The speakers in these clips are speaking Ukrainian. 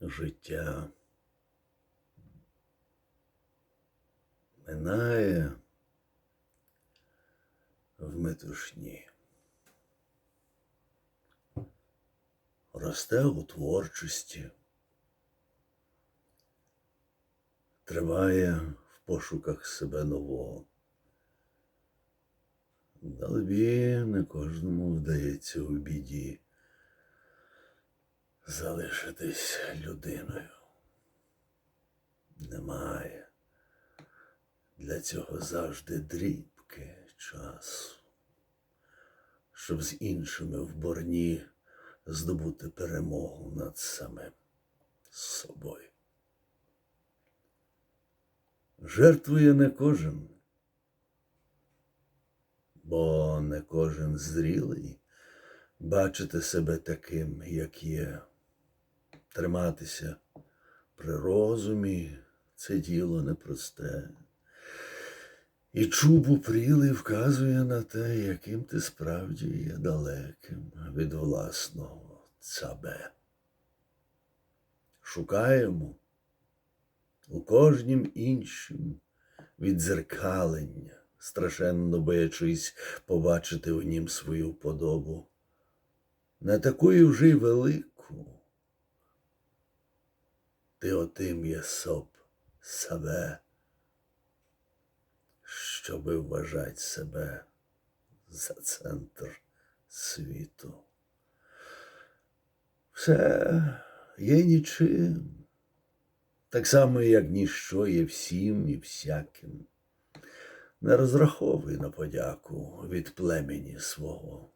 життя минає в метушні. Росте у творчості, триває в пошуках себе нового. Далебі не кожному вдається у біді залишитись людиною. Немає для цього завжди дрібки часу, щоб з іншими в борні здобути перемогу над самим собою. Жертвує не кожен, бо не кожен зрілий бачити себе таким, як є. Триматися при розумі це діло непросте. І чуб прілий вказує на те, яким ти справді є далеким від власного цабе. Шукаємо у кожнім іншим віддзеркалення, страшенно боячись побачити у нім свою подобу, не такою вже й велику. Ти отим є соп себе, щоби вважать себе за центр світу. Все є нічим, так само, як ніщо є всім і всяким. Не розраховуй на подяку від племені свого.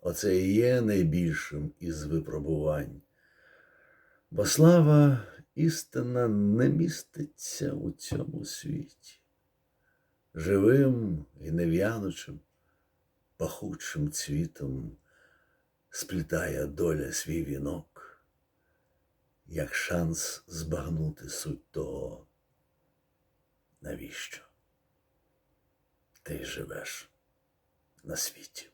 Оце і є найбільшим із випробувань. Бо слава істина не міститься у цьому світі. Живим і нев'янучим, пахучим цвітом сплітає доля свій вінок, як шанс збагнути суть того, навіщо ти живеш на світі.